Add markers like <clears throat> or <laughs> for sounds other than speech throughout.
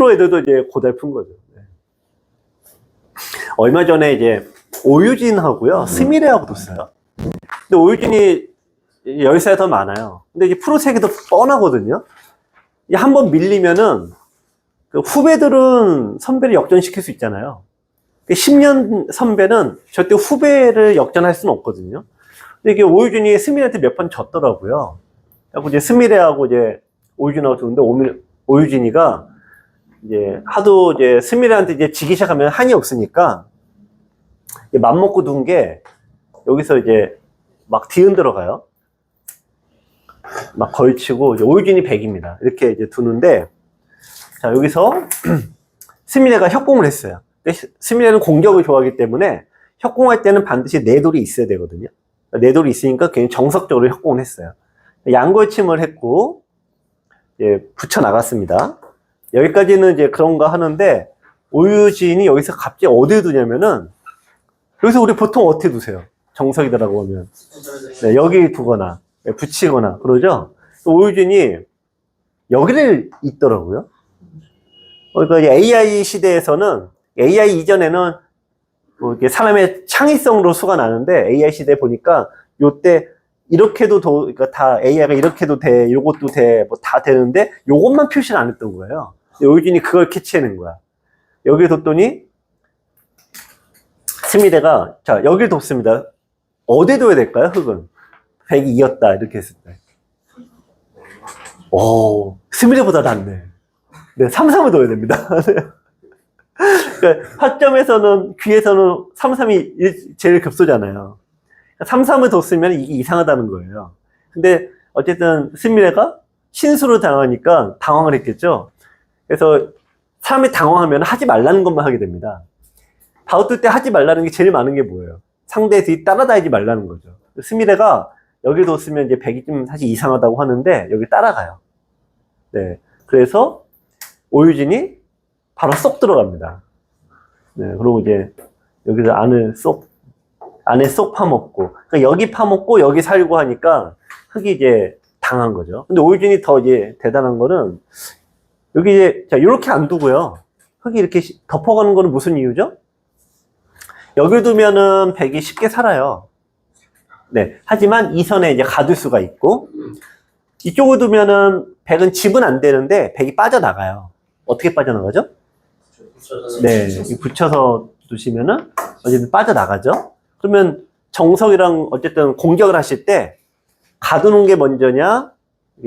프로에도 이제 고달픈 거죠. 네. 얼마 전에 이제 오유진하고요, 스미레하고도 써요. 근데 오유진이 10살 더 많아요. 근데 이제 프로 세계도 뻔하거든요. 한 번 밀리면은 그 후배들은 선배를 역전시킬 수 있잖아요. 10년 선배는 절대 후배를 역전할 수는 없거든요. 근데 이게 오유진이 스미레한테 몇 번 졌더라고요. 그래서 이제 스미레하고 이제 오유진하고 오미- 오유진이가 이제 하도 이제 스미레한테 이제 지기 시작하면 한이 없으니까 이제 맘먹고 둔 게 여기서 이제 막 뒤흔들어 가요. 막 걸치고 오유진이 100입니다. 이렇게 이제 두는데 자 여기서 <clears throat> 스미레가 협공을 했어요. 스미레는 공격을 좋아하기 때문에 협공할 때는 반드시 내돌이 있어야 되거든요. 내돌이 있으니까 괜히 정석적으로 협공을 했어요. 양걸침을 했고 예, 붙여 나갔습니다. 여기까지는 이제 그런가 하는데 오유진이 여기서 갑자기 어디에 두냐면은 여기서 우리 보통 어떻게 두세요? 정석이더라고 하면 네, 여기 두거나 네, 붙이거나 그러죠. 오유진이 여기를 있더라고요. 그러니까 이제 AI 시대에서는 AI 이전에는 뭐 사람의 창의성으로 수가 나는데 AI 시대 보니까 요때 이렇게도 도, 그러니까 다 AI가 이렇게도 돼, 요것도 돼, 뭐 다 되는데 요것만 표시를 안 했던 거예요. 오유진이 그걸 캐치해낸 거야. 여기 뒀더니 스미레가 자 여기 뒀습니다. 어디 둬야 될까요? 흙은 102였다 이렇게 했을 때. 오 스미레보다 낫네. 네, 3, 3을 둬야 됩니다. <laughs> 그러니까 학점에서는 귀에서는 3, 3이 제일 급소잖아요. 3, 3을 뒀으면 이게 이상하다는 거예요. 근데 어쨌든 스미레가 신수로 당하니까 당황을 했겠죠. 그래서 사람이 당황하면 하지 말라는 것만 하게 됩니다. 다우트 때 하지 말라는 게 제일 많은 게 뭐예요? 상대 뒤 따라다니지 말라는 거죠. 스미레가 여기 뒀으면 이제 100이 좀 사실 이상하다고 하는데 여기 따라가요. 네. 그래서 오유진이 바로 쏙 들어갑니다. 네. 그리고 이제 여기서 안을 쏙, 안에 쏙 파먹고, 그러니까 여기 파먹고 여기 살고 하니까 흙이 이제 당한 거죠. 근데 오유진이 더 이제 대단한 거는 여기 이제, 자, 이렇게 안 두고요. 흙이 이렇게 시- 덮어가는 거는 무슨 이유죠? 여기 두면은 백이 쉽게 살아요. 네. 하지만 이 선에 이제 가둘 수가 있고, 이쪽을 두면은 백은 집은 안 되는데 백이 빠져나가요. 어떻게 빠져나가죠? 네. 이 붙여서 두시면은 어쨌든 빠져나가죠? 그러면 정석이랑 어쨌든 공격을 하실 때 가두는 게 먼저냐,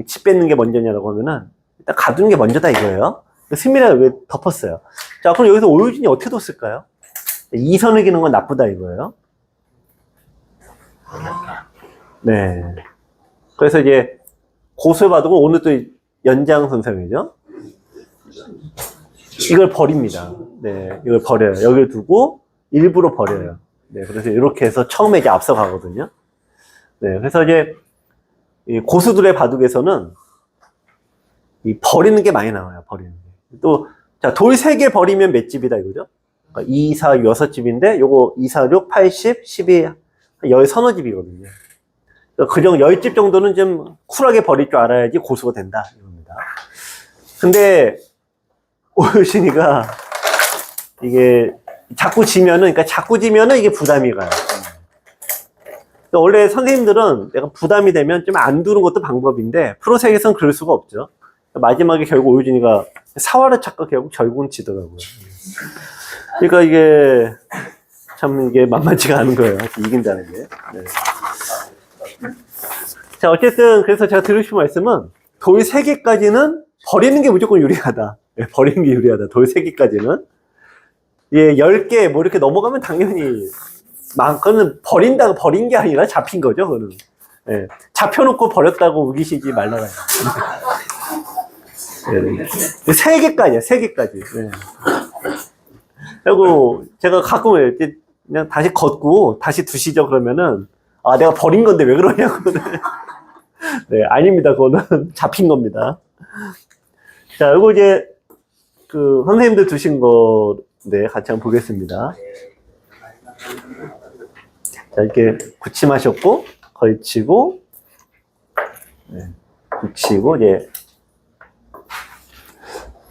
집 뺏는 게 먼저냐라고 하면은 가두는 게 먼저다 이거예요. 스미가 여기 덮었어요. 자, 그럼 여기서 오유진이 어떻게 뒀을까요? 이 선을 기는 건 나쁘다 이거예요. 네. 그래서 이제 고수를 받고 오늘 또 연장 선생이죠. 이걸 버립니다. 네, 이걸 버려요. 여기를 두고 일부러 버려요. 네, 그래서 이렇게 해서 처음에 이제 앞서가거든요. 네, 그래서 이제 이 고수들의 바둑에서는 이 버리는 게 많이 나와요. 버리는 게. 또, 자, 돌세개 버리면 몇 집이다 이거죠? 그러니까 2, 4, 6 집인데 요거 2, 4, 6, 8, 10, 12, 열 서너 집이거든요. 그 정도 10집 정도는 좀 쿨하게 버릴 줄 알아야지 고수가 된다 이겁니다. 근데 오유신이가 이게 자꾸 지면은 그러니까 자꾸 지면은 이게 부담이 가요. 근데 원래 선생님들은 내가 부담이 되면 좀 안 두는 것도 방법인데 프로 세계에서는 그럴 수가 없죠. 마지막에 결국 오유진이가 사활을 찾고 결국 결국은 지더라고요. 그러니까 이게 참 이게 만만치가 않은 거예요. 이긴다는 게. 네. 자 어쨌든 그래서 제가 드리고 싶은 말씀은 돌세 개까지는 버리는 게 무조건 유리하다. 네, 버리는 게 유리하다. 돌세 개까지는. 예, 10개 뭐 이렇게 넘어가면 당연히 막 그거는 버린다고 버린 게 아니라 잡힌 거죠, 그거는. 예, 잡혀놓고 버렸다고 우기시지 말라고요. 예, 세 개까지야, 세 개까지. 예. 그리고 제가 가끔 이렇게 그냥 다시 걷고 다시 두시죠 그러면은 아 내가 버린 건데 왜 그러냐고. <laughs> 네, 아닙니다. 그거는 <laughs> 잡힌 겁니다. 자, 이거 이제 그 선생님들 두신 거 네, 같이 한번 보겠습니다. 자, 이렇게 굳힘하셨고 걸치고 네, 굳히고 이제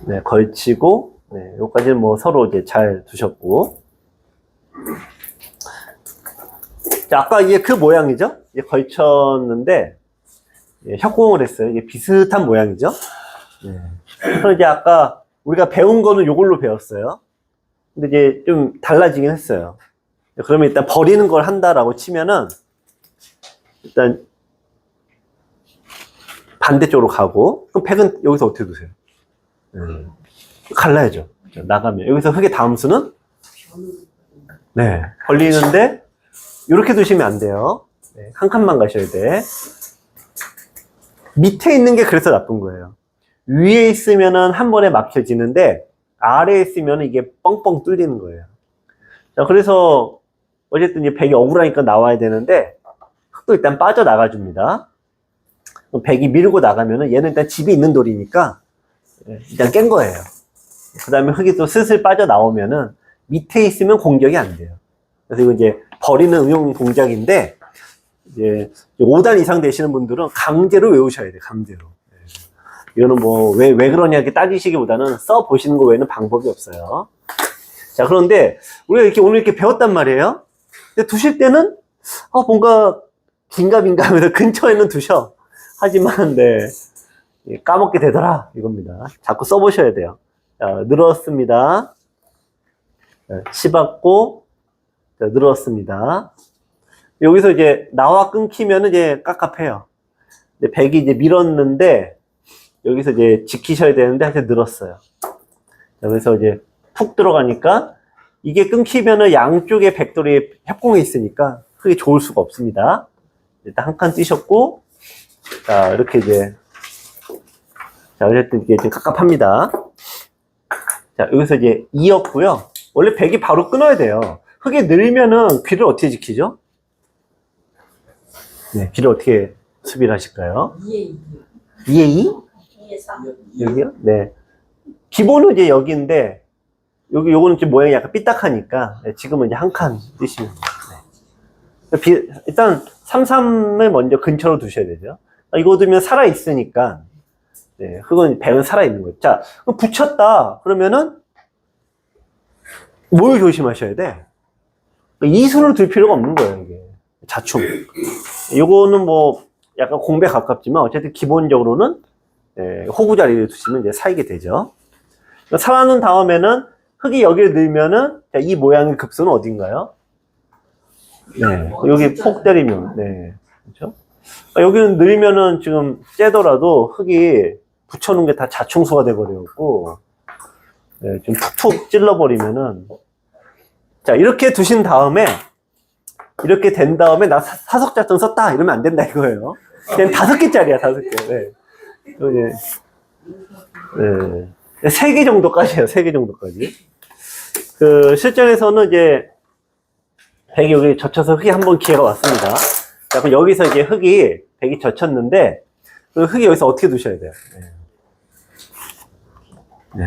네, 걸치고, 네, 여기까지는 뭐 서로 이제 잘 두셨고. 자, 아까 이게 그 모양이죠? 이제 걸쳤는데, 예, 협공을 했어요. 이게 비슷한 모양이죠? 네. 그럼 이제 아까 우리가 배운 거는 이걸로 배웠어요. 근데 이제 좀 달라지긴 했어요. 그러면 일단 버리는 걸 한다라고 치면은, 일단 반대쪽으로 가고, 그럼 100은 여기서 어떻게 두세요? 음, 갈라야죠. 나가면. 여기서 흙의 다음 수는? 네. 걸리는데, 이렇게 두시면 안 돼요. 네, 한 칸만 가셔야 돼. 밑에 있는 게 그래서 나쁜 거예요. 위에 있으면은 한 번에 막혀지는데, 아래에 있으면 이게 뻥뻥 뚫리는 거예요. 자, 그래서, 어쨌든 이제 백이 억울하니까 나와야 되는데, 흙도 일단 빠져나가 줍니다. 그럼 백이 밀고 나가면은 얘는 일단 집이 있는 돌이니까, 예, 일단 깬 거예요. 그 다음에 흙이 또 슬슬 빠져나오면은 밑에 있으면 공격이 안 돼요. 그래서 이거 이제 버리는 응용 동작인데, 이제 5단 이상 되시는 분들은 강제로 외우셔야 돼요, 강제로. 예. 이거는 뭐, 왜, 왜 그러냐 이렇게 따지시기보다는 써 보시는 거 외에는 방법이 없어요. 자, 그런데 우리가 이렇게 오늘 이렇게 배웠단 말이에요. 근데 두실 때는, 아, 뭔가 긴가민가 하면서 <laughs> 근처에는 두셔. 하지만, 네. 예, 까먹게 되더라. 이겁니다. 자꾸 써보셔야 돼요. 자, 늘었습니다. 자, 치받고, 자, 늘었습니다. 여기서 이제 나와 끊기면 이제 깝깝해요. 근데 백이 이제 밀었는데, 여기서 이제 지키셔야 되는데, 하여튼 늘었어요. 자, 그래서 이제 푹 들어가니까, 이게 끊기면은 양쪽에 백돌이 협공에 있으니까, 크게 좋을 수가 없습니다. 일단 한 칸 뛰셨고, 자, 이렇게 이제, 자, 어쨌든 이게 좀 깝깝합니다. 자, 여기서 이제 2였고요. 원래 백이 바로 끊어야 돼요. 흙에 늘면은 귀를 어떻게 지키죠? 네, 귀를 어떻게 수비를 하실까요? 2에 2. 2에 2? 2에 3. 여기요? 네. 기본은 이제 여기인데, 여기, 요거는 좀 모양이 약간 삐딱하니까, 네, 지금은 이제 한 칸 뜨시면 돼요. 네. 비- 일단, 3, 3을 먼저 근처로 두셔야 되죠. 아, 이거 두면 살아있으니까, 네, 흙은, 백은 살아있는 거죠. 자, 붙였다. 그러면은, 뭘 조심하셔야 돼? 이순을 둘 필요가 없는 거예요, 이게. 자충. 요거는 뭐, 약간 공배 가깝지만, 어쨌든 기본적으로는, 예, 호구 자리를 두시면 이제 사이게 되죠. 살아놓은 다음에는 흙이 여기를 넣으면은 자, 이 모양의 급수는 어딘가요? 네, 여기 폭 때리면, 네, 그렇죠? 여기는 넣으면은 지금 째더라도 흙이 붙여놓은 게 다 자충수가 돼버려갖고, 네, 좀 툭툭 찔러버리면은, 자, 이렇게 두신 다음에, 이렇게 된 다음에 나 사- 사석자점 썼다! 이러면 안 된다 이거예요. 그냥 다섯 개짜리야, 다섯 개. 네. 또 이제, 네. 세개 정도까지 해요, 세 개 정도까지. 그, 실전에서는 이제, 백이 여기 젖혀서 흙이 한 번 기회가 왔습니다. 자, 그럼 여기서 이제 흙이, 백이 젖혔는데, 그 흙이 여기서 어떻게 두셔야 돼요? 네. 네.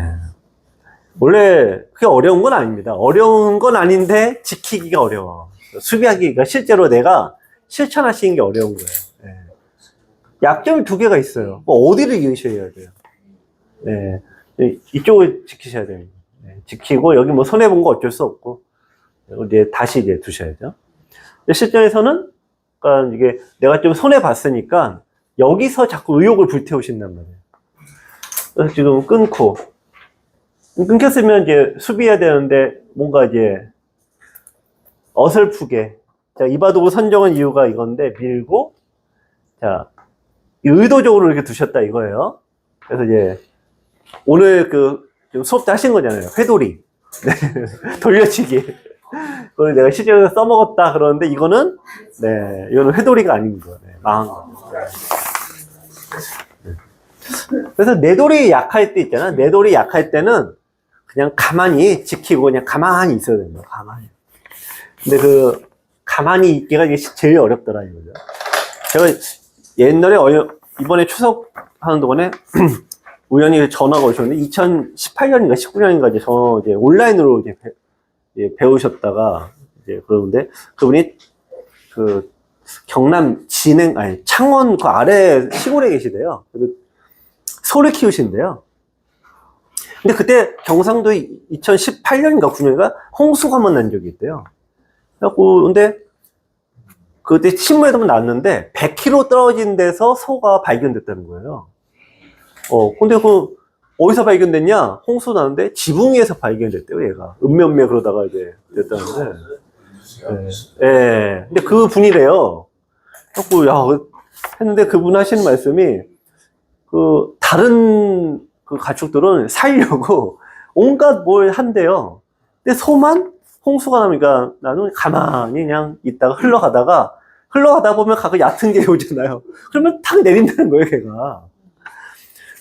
원래 그게 어려운 건 아닙니다. 어려운 건 아닌데, 지키기가 어려워. 수비하기가 실제로 내가 실천하시는 게 어려운 거예요. 네. 약점이 두 개가 있어요. 뭐 어디를 이으셔야 돼요? 네. 이- 이쪽을 지키셔야 돼요. 네. 지키고, 여기 뭐 손해 본 거 어쩔 수 없고, 이제 다시 이제 두셔야죠. 실전에서는, 그러니까 이게 내가 좀 손해 봤으니까, 여기서 자꾸 의욕을 불태우신단 말이에요. 그래서 지금 끊고, 끊겼으면 이제 수비해야 되는데, 뭔가 이제, 어설프게, 자, 이바도구 선정한 이유가 이건데, 밀고, 자, 의도적으로 이렇게 두셨다 이거예요. 그래서 이제 오늘 그좀 수업 때 하신 거잖아요. 회돌이. <laughs> 네. 돌려치기. 그걸 내가 실제로 써먹었다 그러는데 이거는 네 이거는 회돌이가 아닌 거예요. 네, 망한 거. 네. 그래서 내 돌이 약할 때 있잖아. 내 돌이 약할 때는 그냥 가만히 지키고 그냥 가만히 있어야 됩니다. 가만히. 근데 그 가만히 있기가 이게 제일 어렵더라 이거죠. 제가 옛날에 어여- 이번에 추석 하는 동안에 <clears throat> 우연히 전화가 오셨는데 2018년인가 19년인가 이제 저 이제 온라인으로 이제 배, 우셨다가 이제 그러는데 그분이 그 경남 진행 아니 창원 그 아래 시골에 계시대요. 그래서 소를 키우신대요. 근데 그때 경상도 2018년인가 9년인가 홍수가 한 번 난 적이 있대요. 그래갖고, 근데 그때 신문에도 났는데 100km 떨어진 데서 소가 발견됐다는 거예요. 어, 근데 그 어디서 발견됐냐? 홍수 나는데 지붕 위에서 발견됐대요, 얘가. 은면매 그러다가 이제 됐다는데. 예. 예. 근데 그 분이래요. 자꾸, 야, 했는데 그분 하시는 말씀이, 그, 다른 그 가축들은 <laughs> 살려고 온갖 뭘 한대요. 근데 소만 홍수가 나니까 나는 가만히 그냥 있다가 흘러가다가, 흘러가다 보면 가끔 얕은 게 <laughs> 오잖아요. 그러면 탁 내린다는 거예요, 걔가.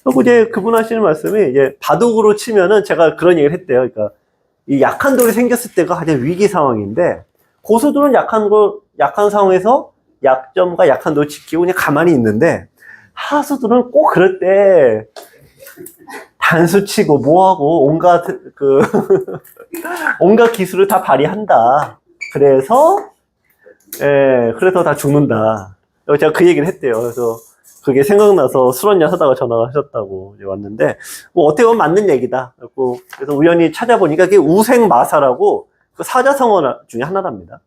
그리고 이제 그분 하시는 말씀이 이제 바둑으로 치면은 제가 그런 얘기를 했대요. 그러니까 이 약한 돌이 생겼을 때가 가장 위기 상황인데 고수들은 약한 거 약한 상황에서 약점과 약한 돌 지키고 그냥 가만히 있는데 하수들은 꼭 그럴 때 단수 치고 뭐하고 온갖 그 <laughs> 온갖 기술을 다 발휘한다. 그래서 예 그래서 다 죽는다. 제가 그 얘기를 했대요. 그래서 그게 생각나서 술 한잔 하다가 전화가 하셨다고 이제 왔는데, 뭐 어떻게 보면 맞는 얘기다. 그래서, 그래서 우연히 찾아보니까 그게 우생마사라고 그 사자성어 중에 하나랍니다.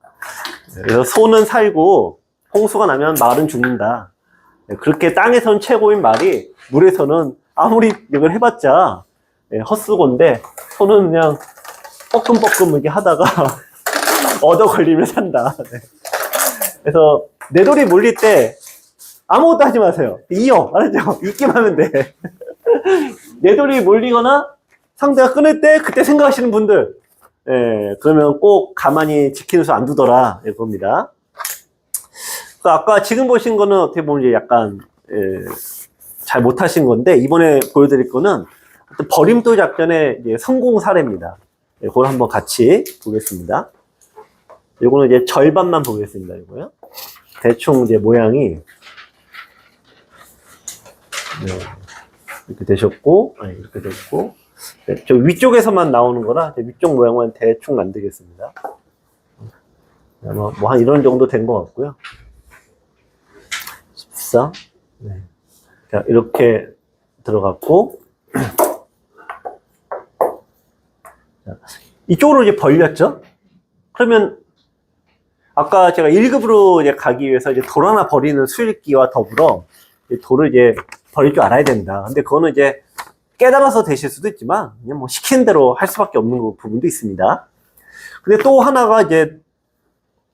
네, 그래서 소는 살고 홍수가 나면 말은 죽는다. 네, 그렇게 땅에선 최고인 말이 물에서는 아무리 이걸 해봤자 예, 헛수고인데 소는 그냥 뻐끔뻐끔 이렇게 하다가 <laughs> 얻어 걸리면 산다. 네. 그래서 내 돌이 몰릴 때 아무것도 하지 마세요. 이어, 알았죠? 있기만 하면 돼. <laughs> 내 돌이 몰리거나 상대가 끊을 때 그때 생각하시는 분들, 예, 그러면 꼭 가만히 지키는 수안 두더라, 이겁니다. 그 아까 지금 보신 거는 어떻게 보면 이제 약간, 예, 잘 못하신 건데, 이번에 보여드릴 거는 버림돌 작전의 성공 사례입니다. 예, 그걸 한번 같이 보겠습니다. 요거는 이제 절반만 보겠습니다, 이거요. 대충 이제 모양이, 네. 이렇게 되셨고, 아니, 이렇게 됐고, 네, 저 위쪽에서만 나오는 거라 위쪽 모양만 대충 만들겠습니다. 아마 뭐 한 이런 정도 된 것 같고요. 14. 네. 자, 이렇게 들어갔고, 자, 이쪽으로 이제 벌렸죠? 그러면, 아까 제가 1급으로 이제 가기 위해서 이제 돌 하나 버리는 수일기와 더불어 이 돌을 이제 버릴 줄 알아야 된다. 근데 그거는 이제 깨달아서 되실 수도 있지만 그냥 뭐 시키는 대로 할 수밖에 없는 그 부분도 있습니다. 근데 또 하나가 이제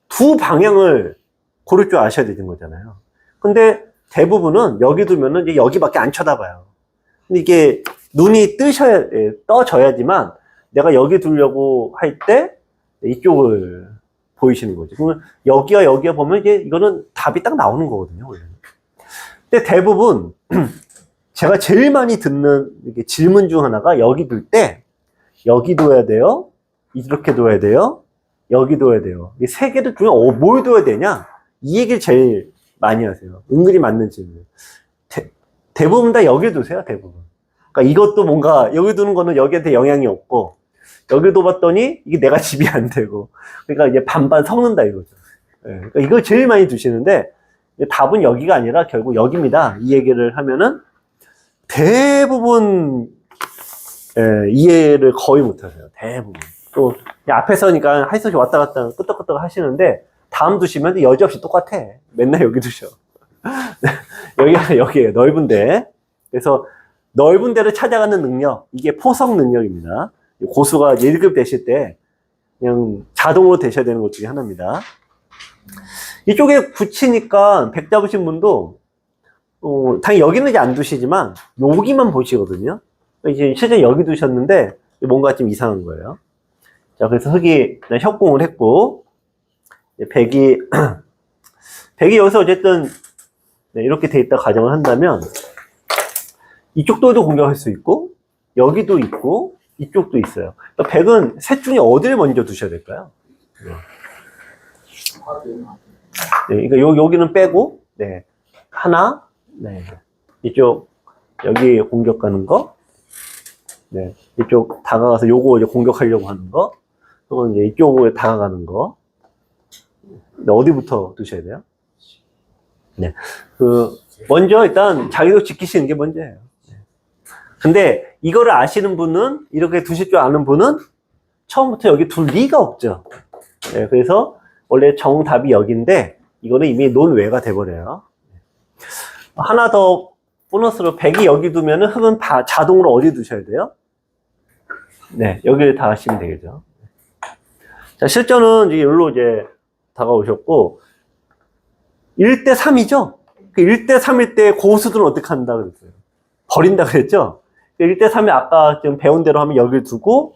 두 방향을 고를 줄 아셔야 되는 거잖아요. 근데 대부분은 여기 두면은 이제 여기밖에 안 쳐다봐요. 근데 이게 눈이 뜨셔야 예, 떠져야지만 내가 여기 두려고 할 때 이쪽을 보이시는 거죠. 그러면 여기와 여기와 보면 이제 이거는 답이 딱 나오는 거거든요. 근데 대부분 <clears throat> 제가 제일 많이 듣는 질문 중 하나가 여기 둘 때 여기 둬야 돼요. 이렇게 둬야 돼요. 여기 둬야 돼요. 이 세 개를 중에 어, 뭘 둬야 되냐? 이 얘기를 제일 많이 하세요. 은근히 맞는 질문. 대, 부분다 여기 두세요. 대부분. 그러니까 이것도 뭔가 여기 두는 거는 여기한테 영향이 없고 여기 둬봤더니 이게 내가 집이 안 되고 그러니까 이제 반반 섞는다 이거죠. 예, 그러니까 이걸 제일 많이 두시는데 답은 여기가 아니라 결국 여기입니다. 이 얘기를 하면은 대부분 예, 이해를 거의 못하세요. 대부분. 또 앞에서니까 하이소시 왔다 갔다 끄떡끄떡 하시는데 다음 두시면 여지없이 똑같아. 맨날 여기 두셔. <laughs> 여기가 여기에요. 넓은데. 그래서 넓은 데를 찾아가는 능력 이게 포석 능력입니다. 고수가 1급 되실 때 그냥 자동으로 되셔야 되는 것 중에 하나입니다. 이쪽에 붙이니까 백 잡으신 분도 어, 당연히 여기는 이제 안 두시지만 여기만 보시거든요. 이제 실제 여기 두셨는데 뭔가 좀 이상한 거예요. 자, 그래서 흙이 협공을 했고 백이 <clears throat> 백이 여기서 어쨌든 네, 이렇게 돼 있다 가정을 한다면 이쪽도 공격할 수 있고 여기도 있고 이쪽도 있어요. 그러니까 백은 셋 중에 어디를 먼저 두셔야 될까요? 네, 그러니까 요, 여기는 빼고, 네. 하나, 네. 이쪽, 여기 공격 가는 거, 네. 이쪽 다가가서 요거 이제 공격하려고 하는 거, 또는 이제 이쪽으로 다가가는 거. 네, 어디부터 두셔야 돼요? 네. 그, 먼저 일단 자기도 지키시는 게 먼저예요. 네. 근데 이거를 아시는 분은 이렇게 두실 줄 아는 분은 처음부터 여기 둘 리가 없죠. 네, 그래서 원래 정답이 여기인데 이거는 이미 논외가 돼버려요. 하나 더 보너스로 100이 여기 두면은 흙은 다 자동으로 어디 두셔야 돼요? 네, 여기를 다 하시면 되겠죠. 자, 실전은 이제 여기로 이제 다가오셨고, 1대 3이죠? 그 1대 3일 때 고수들은 어떻게 한다 그랬어요? 버린다 그랬죠? 1대 3이 아까 지금 배운 대로 하면 여기를 두고,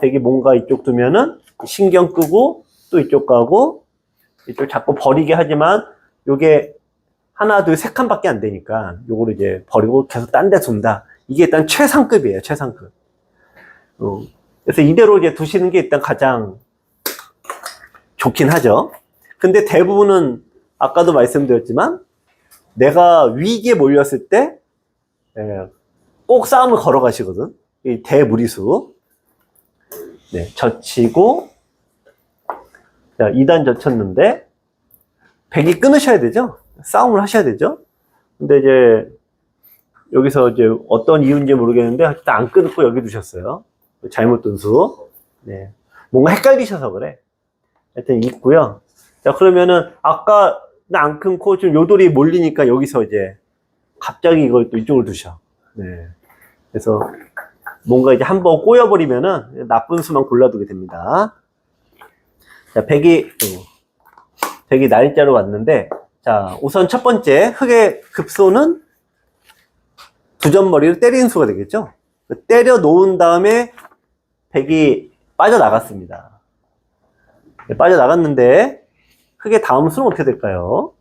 되게 뭔가 이쪽 두면은 신경 끄고, 또 이쪽 가고, 이쪽 자꾸 버리게 하지만, 요게 하나, 둘, 세 칸밖에 안 되니까, 요거를 이제 버리고 계속 딴 데 둔다. 이게 일단 최상급이에요, 최상급. 어, 그래서 이대로 이제 두시는 게 일단 가장 좋긴 하죠. 근데 대부분은 아까도 말씀드렸지만 내가 위기에 몰렸을 때 꼭 싸움을 걸어 가시거든. 이 대무리수. 네, 젖히고 자, 2단 젖혔는데 100이 끊으셔야 되죠. 싸움을 하셔야 되죠. 근데 이제 여기서 이제 어떤 이유인지 모르겠는데 하여튼 안 끊고 여기 두셨어요. 잘못 둔 수. 네. 뭔가 헷갈리셔서 그래. 하여튼 있고요. 자, 그러면은 아까 안 끊고 지금 요돌이 몰리니까 여기서 이제 갑자기 이걸 또 이쪽을 두셔. 네. 그래서 뭔가 이제 한번 꼬여버리면은 나쁜 수만 골라두게 됩니다. 자, 백이, 백이 날짜로 왔는데, 자, 우선 첫 번째, 흑의 급소는 두 점머리를 때리는 수가 되겠죠? 때려 놓은 다음에 백이 빠져나갔습니다. 네, 빠져나갔는데, 흑의 다음 수는 어떻게 될까요?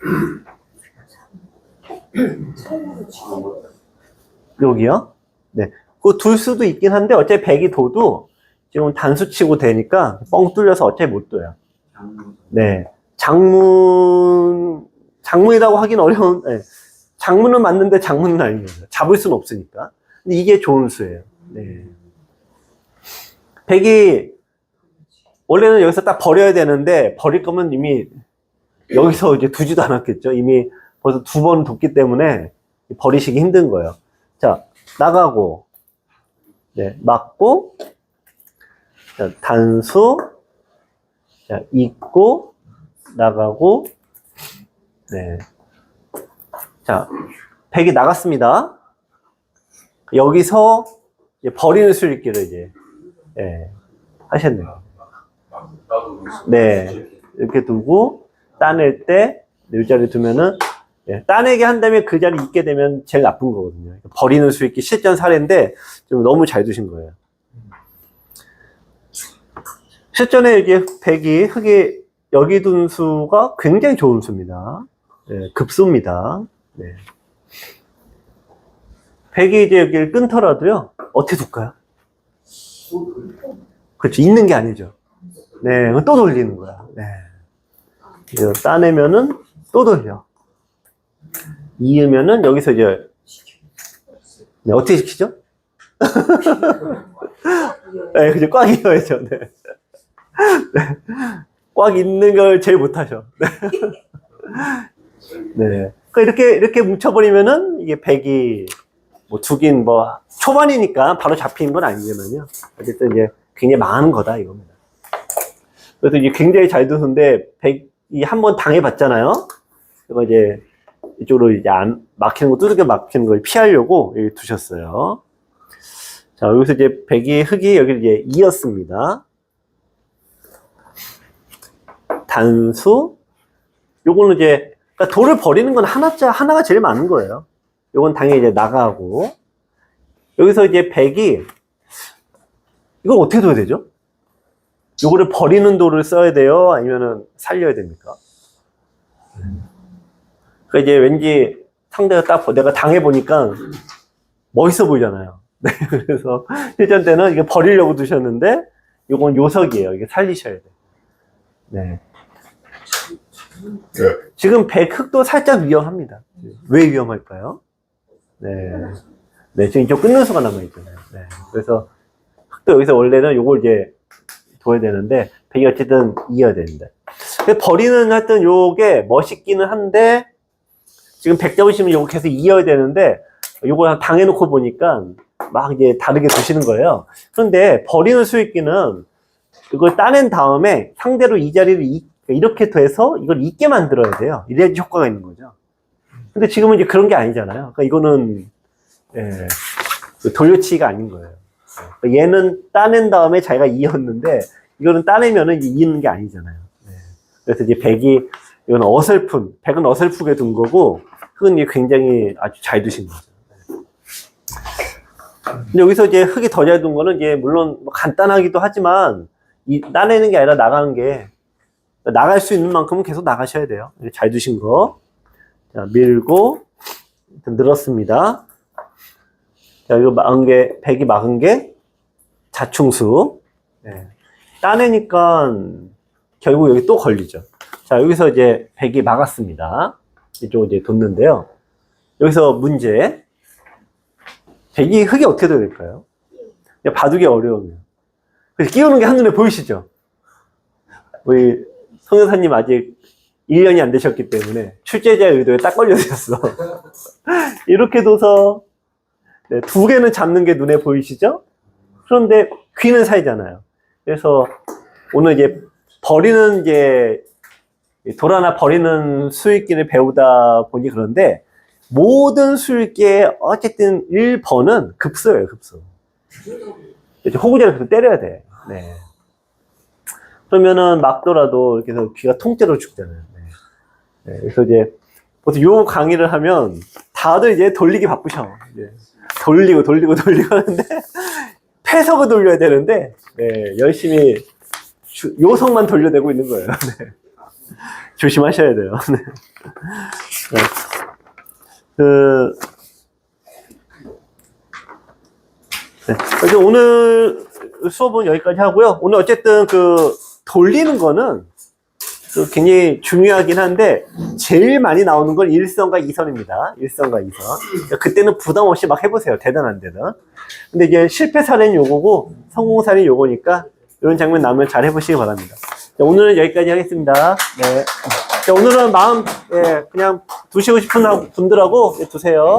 <clears throat> 여기요? 네. 그둘 수도 있긴 한데, 어차피 백이 둬도 지금 단수 치고 되니까 뻥 뚫려서 어차피 못 둬요. 네. 장문, 장문이라고 하긴 어려운, 네. 장문은 맞는데 장문은 거죠. 잡을 수는 없으니까. 근데 이게 좋은 수예요. 네. 백이, 원래는 여기서 딱 버려야 되는데, 버릴 거면 이미 여기서 이제 두지도 않았겠죠. 이미 벌써 두 번 뒀기 때문에 버리시기 힘든 거예요. 자, 나가고, 네, 맞고, 자, 단수, 자, 있고, 나가고, 네. 자, 백이 나갔습니다. 여기서 버리는 수익기를 이제, 예, 하셨네요. 네. 이렇게 두고, 따낼 때, 이 자리에 두면은, 예, 따내게 한다면 그 자리에 있게 되면 제일 나쁜 거거든요. 버리는 수익기 실전 사례인데, 좀 너무 잘 두신 거예요. 실전에 이게 백이 흙이 여기 둔 수가 굉장히 좋은 수입니다. 예, 급수입니다. 네. 백이 이제 여기를 끊더라도요, 어떻게 둘까요? 그렇죠. 있는 게 아니죠. 네, 또 돌리는 거야. 네. 이거 따내면은 또 돌려. 이으면은 여기서 이제, 네, 어떻게 시키죠? <laughs> 네, 그죠. 꽉 이어야죠. 네. 네. 꽉 있는 걸 제일 못하죠. 네. <laughs> 네. 그 이렇게, 이렇게 뭉쳐버리면은 이게 백이 뭐 두긴 뭐 초반이니까 바로 잡히는 건 아니지만요. 어쨌든 이제 굉장히 망하는 거다 이겁니다. 그래서 이제 굉장히 잘 두는데 백이 한 번 당해봤잖아요. 그거 이제 이쪽으로 이제 안 막히는 거 두들겨 막히는 걸 피하려고 여기 두셨어요. 자 여기서 이제 백이 흙이 여기 이제 이었습니다. 단수 요거는 이제 그러니까 돌을 버리는 건 하나짜 하나가 제일 많은 거예요. 요건 당연히 이제 나가고 여기서 이제 백이 이걸 어떻게 둬야 되죠? 요거를 버리는 돌을 써야 돼요? 아니면은 살려야 됩니까? 그 이제 왠지 상대가 딱 내가 당해보니까 멋있어 보이잖아요. <laughs> 네, 그래서 실전 때는 이게 버리려고 두셨는데 요건 요석이에요. 이게 살리셔야 돼. 네. 네. 지금 백흑도 살짝 위험합니다. 왜 위험할까요? 네. 네, 지금 이쪽 끊는 수가 남아있잖아요. 네. 그래서 흑도 여기서 원래는 요걸 이제 둬야 되는데, 백이 어쨌든 이어야 되는데. 버리는 하여튼 요게 멋있기는 한데, 지금 백 잡으시면 요거 계속 이어야 되는데, 요걸 당해놓고 보니까 막 이제 다르게 두시는 거예요. 그런데 버리는 수익기는 이걸 따낸 다음에 상대로 이 자리를 이- 이렇게 돼서 이걸 있게 만들어야 돼요. 이래야지 효과가 있는 거죠. 근데 지금은 이제 그런 게 아니잖아요. 그러니까 이거는 예, 그 돌려치기가 아닌 거예요. 그러니까 얘는 따낸 다음에 자기가 이었는데 이거는 따내면은 이제 이는 게 아니잖아요. 네. 그래서 이제 백이 이건 어설픈 백은 어설프게 둔 거고 이제 굉장히 아주 잘 두신 거죠. 네. 근데 여기서 이제 흑이 더 잘 둔 거는 이제 물론 뭐 간단하기도 하지만 이 따내는 게 아니라 나가는 게 나갈 수 있는 만큼은 계속 나가셔야 돼요. 잘 두신 거. 자, 밀고 늘었습니다. 자, 이거 막은 게, 백이 막은 게 자충수. 네. 따내니까 결국 여기 또 걸리죠. 자, 여기서 이제 백이 막았습니다. 이쪽 이제 뒀는데요. 여기서 문제. 백이 흙이 어떻게 돼야 될까요? 바둑이 어려우면. 그래서 끼우는 게 한눈에 보이시죠? 우리 성 여사님 아직 1년이 안 되셨기 때문에 출제자의 의도에 딱 걸려있었어. <laughs> 이렇게 둬서 네, 두 개는 잡는 게 눈에 보이시죠? 그런데 귀는 사이잖아요. 그래서 오늘 이제 버리는 이제 돌아나 버리는 수익기를 배우다 보니 그런데 모든 수익기의 어쨌든 1번은 급소예요, 급소. 호구제를 계속 때려야 돼. 네. 그러면은 막더라도 이렇게 해서 귀가 통째로 죽잖아요. 네. 네, 그래서 이제 보통 요 강의를 하면 다들 이제 돌리기 바쁘셔. 이제 돌리고 돌리고 돌리고 하는데 <laughs> 패석을 돌려야 되는데 네, 열심히 주- 요성만 돌려대고 있는 거예요. <laughs> 네. 조심하셔야 돼요. 네. <laughs> 네. 그 네. 오늘 수업은 여기까지 하고요. 오늘 어쨌든 그 돌리는 거는 그 굉장히 중요하긴 한데 제일 많이 나오는 건 1선과 2선입니다. 1선과 2선. 그때는 부담 없이 막 해보세요. 대단한 데는. 근데 이제 실패 사례는 요거고 성공 사례는 요거니까 이런 장면 나오면 잘 해보시기 바랍니다. 자, 오늘은 여기까지 하겠습니다. 네. 자, 오늘은 마음 예, 그냥 두시고 싶은 분들하고 두세요.